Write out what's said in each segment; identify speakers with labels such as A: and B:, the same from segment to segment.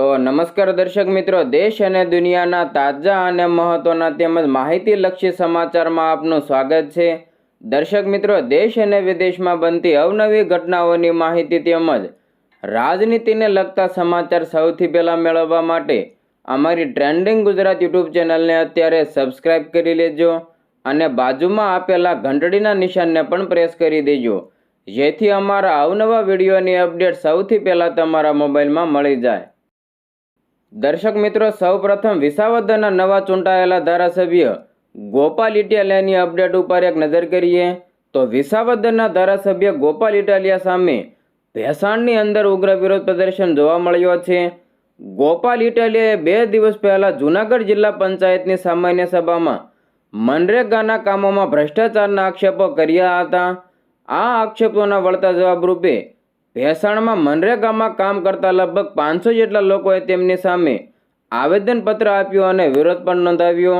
A: તો નમસ્કાર દર્શક મિત્રો, દેશ અને દુનિયાના તાજા અને મહત્વના તેમજ માહિતીલક્ષી સમાચારમાં આપનું સ્વાગત છે. દર્શક મિત્રો, દેશ અને વિદેશમાં બનતી અવનવી ઘટનાઓની માહિતી તેમજ રાજનીતિને લગતા સમાચાર સૌથી પહેલાં મેળવવા માટે અમારી ટ્રેન્ડિંગ ગુજરાત યુટ્યુબ ચેનલને અત્યારે સબસ્ક્રાઇબ કરી લેજો અને બાજુમાં આપેલા ઘંટડીના નિશાનને પણ પ્રેસ કરી દેજો. જેથી અમારા અવનવા વિડીયોની અપડેટ સૌથી પહેલાં તમારા મોબાઈલમાં મળી જાય. દર્શક મિત્રો, સૌપ્રથમ વિસાવદરના નવા ચૂંટાયેલા ધારાસભ્ય ગોપાલ ઇટાલિયાની અપડેટ ઉપર એક નજર કરીએ. તો વિસાવદરના ધારાસભ્ય ગોપાલ ઇટાલિયા સામે ભેસાણની અંદર ઉગ્ર વિરોધ પ્રદર્શન જોવા મળ્યો છે. ગોપાલ ઇટાલિયાએ બે દિવસ પહેલાં જૂનાગઢ જિલ્લા પંચાયતની સામાન્ય સભામાં મનરેગાના કામોમાં ભ્રષ્ટાચારના આક્ષેપો કર્યા હતા. આ આક્ષેપોના વળતા જવાબરૂપે ભેસાણમાં મનરેગામાં કામ કરતા લગભગ પાંચસો જેટલા લોકોએ તેમની સામે આવેદનપત્ર આપ્યું અને વિરોધ પણ નોંધાવ્યો.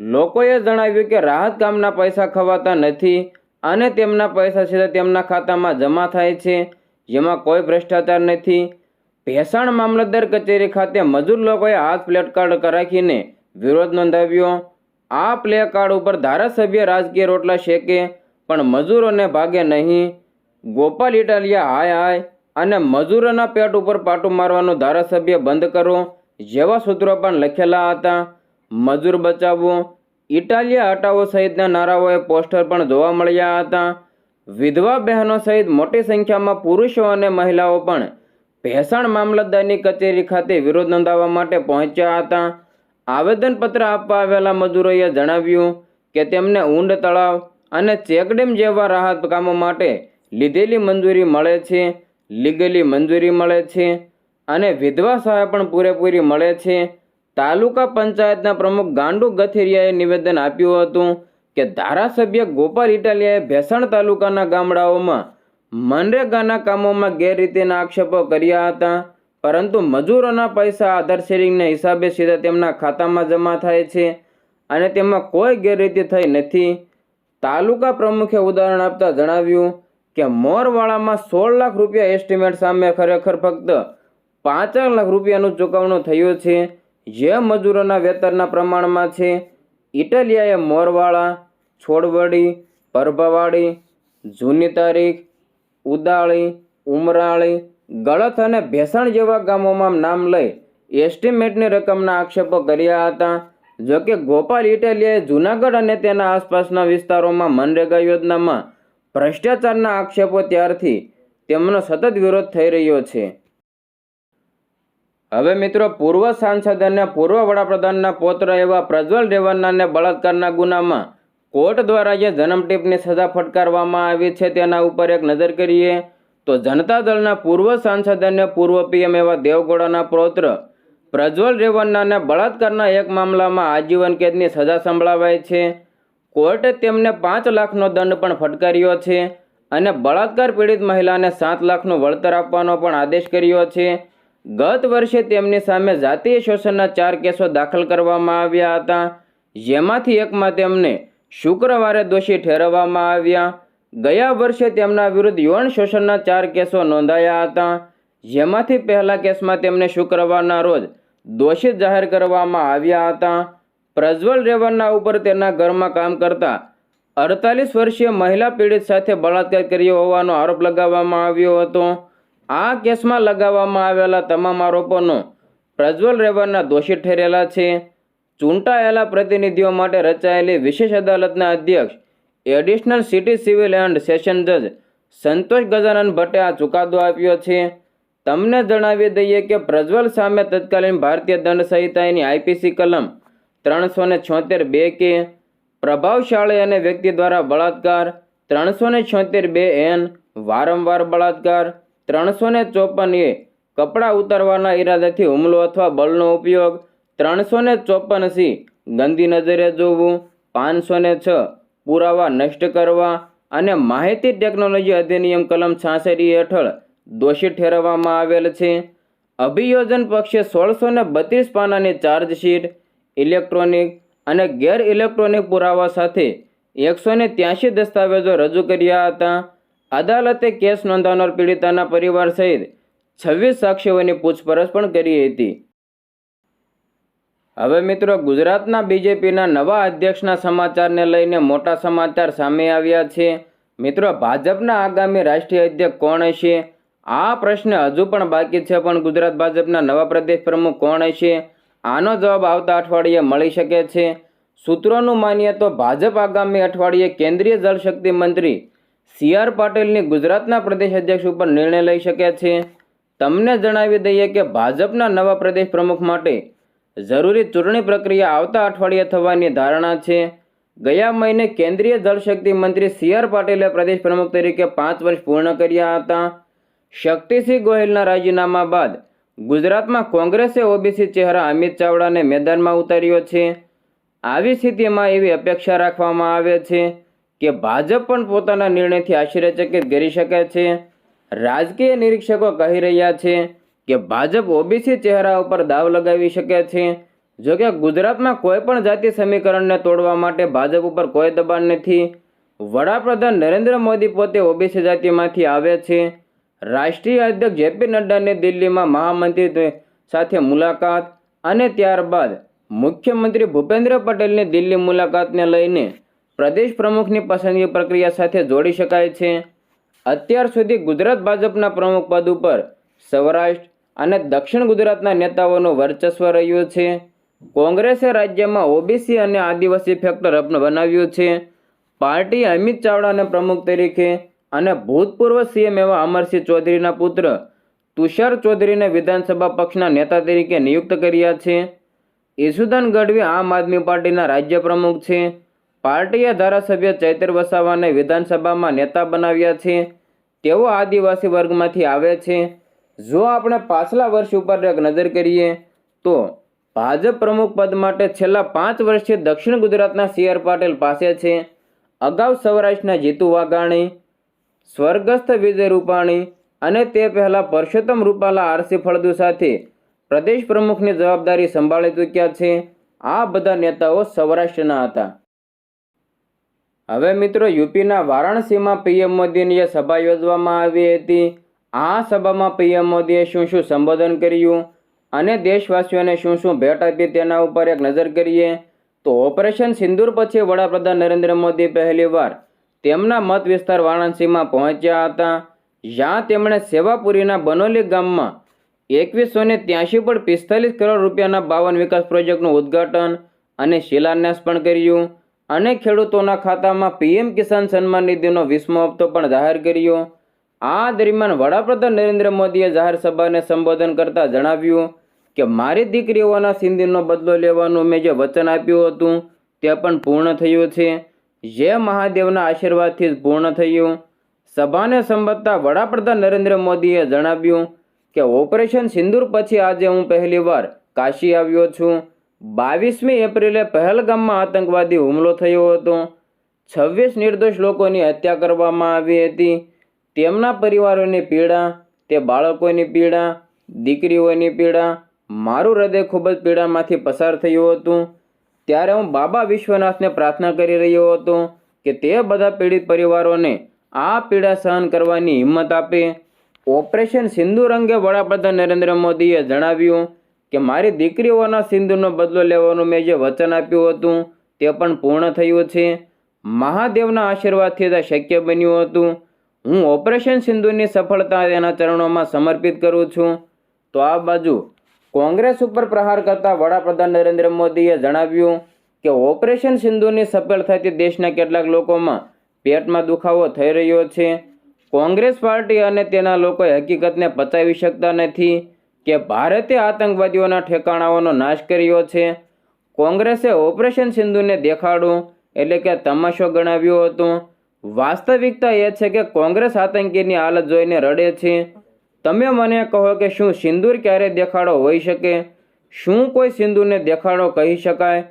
A: લોકોએ જણાવ્યું કે રાહત કામના પૈસા ખવાતા નથી અને તેમના પૈસા સીધા તેમના ખાતામાં જમા થાય છે, જેમાં કોઈ ભ્રષ્ટાચાર નથી. ભેસાણ મામલતદાર કચેરી ખાતે મજૂર લોકોએ હાથ પ્લેટ કાર્ડ રાખીને વિરોધ નોંધાવ્યો. આ પ્લે કાર્ડ ઉપર ધારાસભ્ય રાજકીય રોટલા શેકે, પણ મજૂરોને ભાગે નહીં. ગોપાલ ઇટાલિયા હાય હાય અને મજૂરોના પેટ ઉપર પાટું મારવાનું ધારાસભ્ય બંધ કરો જેવા સૂત્રો પણ લખેલા હતા. મજૂર બચાવો ઇટાલિયા હટાવો સહિતના નારાઓએ પોસ્ટર પણ જોવા મળ્યા હતા. વિધવા બહેનો સહિત મોટી સંખ્યામાં પુરુષો અને મહિલાઓ પણ ભેસાણ મામલતદારની કચેરી ખાતે વિરોધ નોંધાવવા માટે પહોંચ્યા હતા. આવેદનપત્ર આપવા આવેલા મજૂરોએ જણાવ્યું કે તેમને ઊંડ તળાવ અને ચેકડેમ જેવા રાહત કામો માટે લીધેલી મંજૂરી મળે છે, લીગલી મંજૂરી મળે છે અને વિધવા સહાય પણ પૂરેપૂરી મળે છે. તાલુકા પંચાયતના પ્રમુખ ગાંડુ ગથેરિયાએ નિવેદન આપ્યું હતું કે ધારાસભ્ય ગોપાલ ઇટાલિયાએ ભેસાણ તાલુકાના ગામડાઓમાં મનરેગાના કામોમાં ગેરરીતિના આક્ષેપો કર્યા હતા, પરંતુ મજૂરોના પૈસા આધાર શેરિંગના હિસાબે સીધા તેમના ખાતામાં જમા થાય છે અને તેમાં કોઈ ગેરરીતિ થઈ નથી. તાલુકા પ્રમુખે ઉદાહરણ આપતા જણાવ્યું કે મોરવાડામાં સોળ લાખ રૂપિયા એસ્ટિમેટ સામે ખરેખર ફક્ત પાંચ લાખ રૂપિયાનું ચૂકવણું થયું છે. જે મજૂરોના વેતનના પ્રમાણમાં છે. ઇટાલિયાએ મોરવાડા છોડવડી, પરભાવાડી, જૂની તારીખ, ઉદાળી, ઉમરાળી ગળથ અને ભેસણ જેવા ગામોમાં નામ લઈ એસ્ટિમેટની રકમના આક્ષેપો કર્યા હતા. જોકે ગોપાલ ઇટાલિયાએ જૂનાગઢ અને તેના આસપાસના વિસ્તારોમાં મનરેગા યોજનામાં ભ્રષ્ટાચારના આક્ષેપો ત્યારથી તેમનો સતત વિરોધ થઈ રહ્યો છે. હવે મિત્રો, પૂર્વ સાંસદ અને પૂર્વ વડાપ્રધાનના પૌત્ર એવા પ્રજ્વલ રેવન્નાને બળાત્કારના ગુનામાં કોર્ટ દ્વારા જે જન્મટીપની સજા ફટકારવામાં આવી છે તેના ઉપર એક નજર કરીએ તો જનતા દળના પૂર્વ સાંસદ અને પૂર્વ પીએમ એવા દેવગોડાના પૌત્ર પ્રજ્વલ રેવન્નાને બળાત્કારના એક મામલામાં આજીવન કેદની સજા સંભળાવાય છે. કોર્ટે તેમને પાંચ લાખનો દંડ પણ ફટકાર્યો છે અને બળાત્કાર પીડિત મહિલાને સાત લાખનું વળતર આપવાનો પણ આદેશ કર્યો છે. ગત વર્ષે તેમની સામે જાતીય શોષણના ચાર કેસો દાખલ કરવામાં આવ્યા હતા, જેમાંથી એકમાં તેમને શુક્રવારે દોષી ઠેરવવામાં આવ્યા. ગયા વર્ષે તેમના વિરુદ્ધ યૌન શોષણના ચાર કેસો નોંધાયા હતા, જેમાંથી પહેલા કેસમાં તેમને શુક્રવારના રોજ દોષિત જાહેર કરવામાં આવ્યા હતા. પ્રજ્વલ રેવન્ના ઉપર તેના ઘરમાં કામ કરતા અડતાલીસ વર્ષીય મહિલા પીડિત સાથે બળાત્કાર કર્યો હોવાનો આરોપ લગાવવામાં આવ્યો હતો. આ કેસમાં લગાવવામાં આવેલા તમામ આરોપોનો પ્રજ્વલ રેવન્ના દોષિત ઠરેલા છે. ચૂંટાયેલા પ્રતિનિધિઓ માટે રચાયેલી વિશેષ અદાલતના અધ્યક્ષ, additional city civil and session જજ સંતોષ ગજાનન ભટ્ટે આ ચુકાદો આપ્યો છે. તમને જણાવી દઈએ કે પ્રજ્વલ સામે તત્કાલીન ભારતીય દંડ સંહિતાની આઈપીસી કલમ ત્રણસો ને છોતેર બે કે પ્રભાવશાળી અને વ્યક્તિ દ્વારા બળાત્કાર. ત્રણસો ને છોતેર બે એન વારંવાર બળાત્કાર. ત્રણસો ને ચોપન એ કપડાં ઉતારવાના ઈરાદાથી હુમલો અથવા બળનો ઉપયોગ. ત્રણસો ને ચોપન સી ગંદી નજરે જોવું. પાંચસો ને છ પુરાવા નષ્ટ કરવા. અને માહિતી ટેકનોલોજી અધિનિયમ કલમ છાસઠ હેઠળ દોષી ઠેરવવામાં આવેલ છે. અભિયોજન પક્ષે સોળસો ને બત્રીસ પાનાની ચાર્જશીટ ઇલેક્ટ્રોનિક અને ગેર ઇલેક્ટ્રોનિક પુરાવા સાથે એકસો ને ત્યાંશી દસ્તાવેજો રજૂ કર્યા હતા. અદાલતે કેસ નોંધાવનાર પીડિતાના પરિવાર સહિત છવ્વીસ સાક્ષીઓની પૂછપરછ પણ કરી હતી. હવે મિત્રો, ગુજરાતના બીજેપીના નવા અધ્યક્ષના સમાચારને લઈને મોટા સમાચાર સામે આવ્યા છે. મિત્રો, ભાજપના આગામી રાષ્ટ્રીય અધ્યક્ષ કોણ હશે? આ પ્રશ્ન હજુ પણ બાકી છે, પણ ગુજરાત ભાજપના નવા પ્રદેશ પ્રમુખ કોણ હશે? આનો જવાબ આવતા અઠવાડિયે મળી શકે છે. સૂત્રોનું માનીએ તો ભાજપ આગામી અઠવાડિયે કેન્દ્રીય જળશક્તિ મંત્રી સી આર પાટીલની ગુજરાતના પ્રદેશ અધ્યક્ષ ઉપર નિર્ણય લઈ શકે છે. તમને જણાવી દઈએ કે ભાજપના નવા પ્રદેશ પ્રમુખ માટે જરૂરી ચૂંટણી પ્રક્રિયા આવતા અઠવાડિયે થવાની ધારણા છે. ગયા મહિને કેન્દ્રીય જળશક્તિ મંત્રી સી આર પાટીલે પ્રદેશ પ્રમુખ તરીકે પાંચ વર્ષ પૂર્ણ કર્યા હતા. શક્તિસિંહ ગોહિલના રાજીનામા બાદ ગુજરાતમાં કોંગ્રેસે ઓબીસી ચહેરા અમિત ચાવડાને મેદાનમાં ઉતાર્યો છે. આવી સ્થિતિમાં એવી અપેક્ષા રાખવામાં આવે છે કે ભાજપ પણ પોતાના નિર્ણયથી આશ્ચર્યચકિત કરી શકે છે. રાજકીય નિરીક્ષકો કહી રહ્યા છે કે ભાજપ ઓબીસી ચહેરા ઉપર દાવ લગાવી શકે છે. જો કે ગુજરાતમાં કોઈ પણ જાતિ સમીકરણને તોડવા માટે ભાજપ ઉપર કોઈ દબાણ નથી. વડાપ્રધાન નરેન્દ્ર મોદી પોતે ઓબીસી જાતિમાંથી આવે છે. રાષ્ટ્રીય અધ્યક્ષ જેપી નડ્ડાની દિલ્હીમાં મહામંત્રી સાથે મુલાકાત અને ત્યારબાદ મુખ્યમંત્રી ભૂપેન્દ્ર પટેલની દિલ્હી મુલાકાતને લઈને પ્રદેશ પ્રમુખની પસંદગી પ્રક્રિયા સાથે જોડી શકાય છે. અત્યાર સુધી ગુજરાત ભાજપના પ્રમુખ પદ ઉપર સૌરાષ્ટ્ર અને દક્ષિણ ગુજરાતના નેતાઓનું વર્ચસ્વ રહ્યું છે. કોંગ્રેસે રાજ્યમાં ઓબીસી અને આદિવાસી ફેક્ટર બનાવ્યું છે. પાર્ટી અમિત ચાવડાને પ્રમુખ તરીકે અને ભૂતપૂર્વ સીએમ એવા અમરસિંહ ચૌધરીના પુત્ર તુષાર ચૌધરીને વિધાનસભા પક્ષના નેતા તરીકે નિયુક્ત કર્યા છે. ઈસુદાન ગઢવી આમ આદમી પાર્ટીના રાજ્ય પ્રમુખ છે. પાર્ટીએ ધારાસભ્ય ચૈતર વસાવાને વિધાનસભામાં નેતા બનાવ્યા છે. તેઓ આદિવાસી વર્ગમાંથી આવે છે. જો આપણે પાછલા વર્ષ ઉપર એક નજર કરીએ, તો ભાજપ પ્રમુખ પદ માટે છેલ્લા પાંચ વર્ષથી દક્ષિણ ગુજરાતના સી આર પાટીલ પાસે છે. અગાઉ સૌરાષ્ટ્રના જીતુ વાઘાણી સ્વર્ગસ્થ વિજય રૂપાણી અને તે પહેલાં પરસોત્તમ રૂપાલા આરસી ફળદુ સાથે પ્રદેશ પ્રમુખની જવાબદારી સંભાળી ચૂક્યા છે. આ બધા નેતાઓ સૌરાષ્ટ્રના હતા. હવે મિત્રો, યુપીના વારાણસીમાં પીએમ મોદીની સભા યોજવામાં આવી હતી, આ સભામાં પીએમ મોદીએ શું શું સંબોધન કર્યું અને દેશવાસીઓને શું શું ભેટ આપી તેના ઉપર એક નજર કરીએ, તો ઓપરેશન સિંદૂર પછી વડાપ્રધાન નરેન્દ્ર મોદી પહેલીવાર તેમના મત વિસ્તાર વારાણસીમાં પહોંચ્યા હતા. જ્યાં તેમણે સેવાપુરીના બનોલી ગામમાં એકવીસો ને ત્યાંશી પણ પિસ્તાલીસ કરોડ રૂપિયાના બાવન વિકાસ પ્રોજેક્ટનું ઉદ્ઘાટન અને શિલાન્યાસ પણ કર્યું. અને ખેડૂતોના ખાતામાં પીએમ કિસાન સન્માન નિધિનો વીસમો હપ્તો પણ જાહેર કર્યો. આ દરમિયાન વડાપ્રધાન નરેન્દ્ર મોદીએ જાહેર સભાને સંબોધન કરતા જણાવ્યું કે, મારી દીકરીઓના સિંધીનો બદલો લેવાનું મેં જે વચન આપ્યું હતું તે પણ પૂર્ણ થયું છે. જે મહાદેવના આશીર્વાદથી જ પૂર્ણ થયું. સભાને સંબોધતા વડાપ્રધાન નરેન્દ્ર મોદીએ જણાવ્યું કે, ઓપરેશન સિંદૂર પછી આજે હું પહેલીવાર કાશી આવ્યો છું. બાવીસમી એપ્રિલે પહેલગામમાં આતંકવાદી હુમલો થયો હતો. છવ્વીસ નિર્દોષ લોકોની હત્યા કરવામાં આવી હતી. તેમના પરિવારોની પીડા, તે બાળકોની પીડા, દીકરીઓની પીડા. મારું હૃદય ખૂબ જ પીડામાંથી પસાર થયું હતું. ત્યારે હું બાબા વિશ્વનાથને પ્રાર્થના કરી રહ્યો હતો કે તે બધા પીડિત પરિવારોને આ પીડા સહન કરવાની હિંમત આપે. ઓપરેશન સિંદૂર અંગે વડાપ્રધાન નરેન્દ્ર મોદીએ જણાવ્યું કે, મારી દીકરીઓના સિંદૂરનો બદલો લેવાનું મેં જે વચન આપ્યું હતું તે પણ પૂર્ણ થયું છે. મહાદેવના આશીર્વાદથી તે શક્ય બન્યું હતું. હું ઓપરેશન સિંધુની સફળતા તેના ચરણોમાં સમર્પિત કરું છું. તો આ બાજુ કોંગ્રેસ ઉપર પ્રહાર કરતા વડાપ્રધાન નરેન્દ્ર મોદીએ જણાવ્યું કે ઓપરેશન સિંધુની સફળ થતી દેશના કેટલાક લોકોમાં પેટમાં દુખાવો થઈ રહ્યો છે. કોંગ્રેસ પાર્ટી અને તેના લોકોએ હકીકતને પચાવી શકતા નથી કે ભારતે આતંકવાદીઓના ઠેકાણાઓનો નાશ કર્યો છે. કોંગ્રેસે ઓપરેશન સિંધુને દેખાડું એટલે કે તમાશો ગણાવ્યો હતો. વાસ્તવિકતા એ છે કે કોંગ્રેસ આતંકીની હાલત જોઈને રડે છે. તમે મને કહો કે શું સિંદૂર ક્યારે દેખાડો હોઈ શકે? શું કોઈ સિંદૂરને દેખાડો કહી શકાય?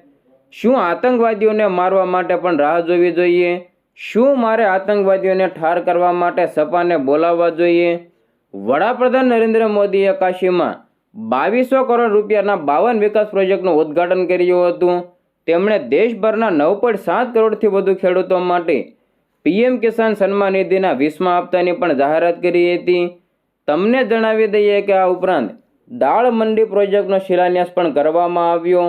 A: શું આતંકવાદીઓને મારવા માટે પણ રાહ જોવી જોઈએ? શું મારે આતંકવાદીઓને ઠાર કરવા માટે સપાને બોલાવવા જોઈએ? વડાપ્રધાન નરેન્દ્ર મોદીએ કાશીમાં બાવીસો કરોડ રૂપિયાના બાવન વિકાસ પ્રોજેક્ટનું ઉદ્ઘાટન કર્યું હતું. તેમણે દેશભરના નવ પોઈન્ટ સાત કરોડથી વધુ ખેડૂતો માટે પીએમ કિસાન સન્માન નિધિના વીસમા હપ્તાની પણ જાહેરાત કરી હતી. તમને જણાવી દઈએ કે આ ઉપરાંત દાળ મંડી પ્રોજેક્ટનો શિલાન્યાસ પણ કરવામાં આવ્યો.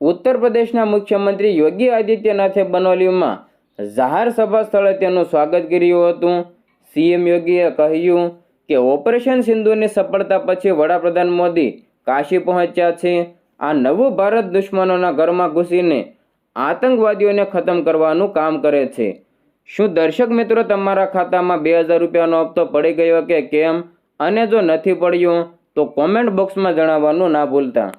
A: ઉત્તર પ્રદેશના મુખ્યમંત્રી યોગી આદિત્યનાથે બનોલીમાં જાહેર સભા સ્થળે તેનું સ્વાગત કર્યું હતું. સીએમ યોગીએ કહ્યું કે ઓપરેશન સિંધુની સફળતા પછી વડાપ્રધાન મોદી કાશી પહોંચ્યા છે. આ નવું ભારત દુશ્મનોના ઘરમાં ઘૂસીને આતંકવાદીઓને ખતમ કરવાનું કામ કરે છે. શું દર્શક મિત્રો તમારા ખાતામાં બે હજાર રૂપિયાનો હપ્તો પડી ગયો કે કેમ? અને જો નથી પડ્યું તો કોમેન્ટ બોક્સમાં જણાવવાનું ના ભૂલતા.